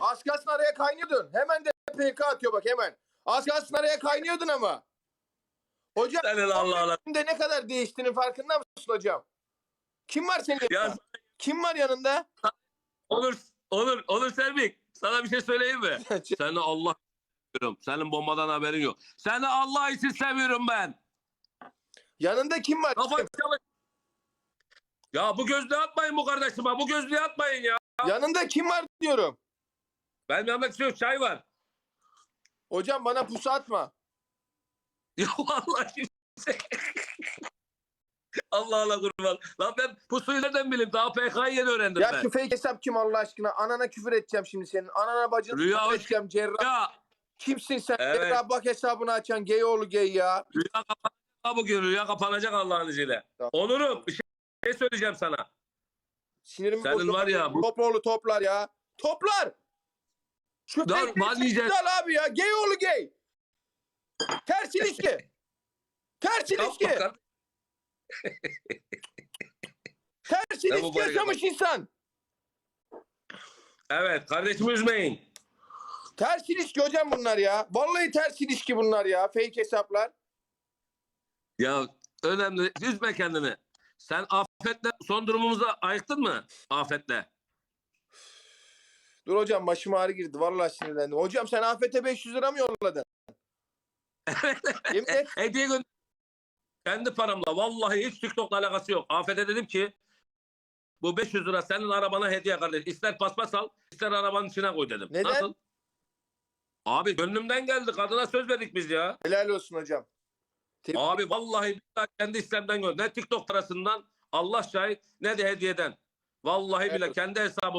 Az kalsın araya kaynıyordun. Hemen de PK atıyor bak hemen. Az kalsın araya kaynıyordun ama. Hocam Senin Allah Allah. de ne kadar değiştiğinin farkında mısın hocam? Kim var senin yanında? Ya Kim var yanında? Onur, Onur, Onur Selvik. Sana bir şey söyleyeyim mi? Seni Allah seviyorum. Senin bombadan haberin yok. Seni Allah için seviyorum ben. yanında kim var? Kafa çalış. Ya bu gözlüğü atmayın bu kardeşime. Bu gözlüğü atmayın ya. Yanında kim var diyorum. Ben Mehmet Söğüt çay var. Hocam bana pusu atma. Ya vallahi kimse. Allah Allah kurban. Lan ben pusuyu nereden bileyim? Daha PK'yı yeni öğrendim Ya ben. şu fake hesap kim Allah aşkına? Anana küfür edeceğim şimdi senin. Anana bacını Rüya küfür hoş- edeceğim. Cerrah. Ya Kimsin sen? Evet. Cerrah bak hesabını açan gay oğlu gay ya. rüya kapanacak bugün. Rüya kapanacak Allah'ın izniyle. Tamam. Onur'um bir şey söyleyeceğim sana. Sinirimi Senin bozdun. var ya, bu- Toproğlu toplar ya. Toplar. Şu Lan, yiyeceğiz. al abi ya. Gay oğlu gay. Ters ilişki. Ters ilişki. Ters bu ilişki yaşamış insan. Evet kardeşimi üzmeyin. Ters ilişki hocam bunlar ya. Vallahi ters ilişki bunlar ya. Fake hesaplar. Ya önemli. Üzme kendini. Sen afetle son durumumuza ayıktın mı? Afetle. Dur hocam başım ağrı girdi. Vallahi sinirlendim. Hocam sen Afet'e 500 lira mı yolladın? Yemin et. Hediye gönder. Kendi paramla. Vallahi hiç TikTok'la alakası yok. Afet'e dedim ki bu 500 lira senin arabana hediye kardeş. İster paspas al, ister arabanın içine koy dedim. Neden? Nasıl? Abi gönlümden geldi. Kadına söz verdik biz ya. Helal olsun hocam. Tebrik Abi vallahi billahi kendi istemden gördüm. Ne TikTok parasından Allah şahit ne de hediyeden. Vallahi Evet. bile kendi hesabım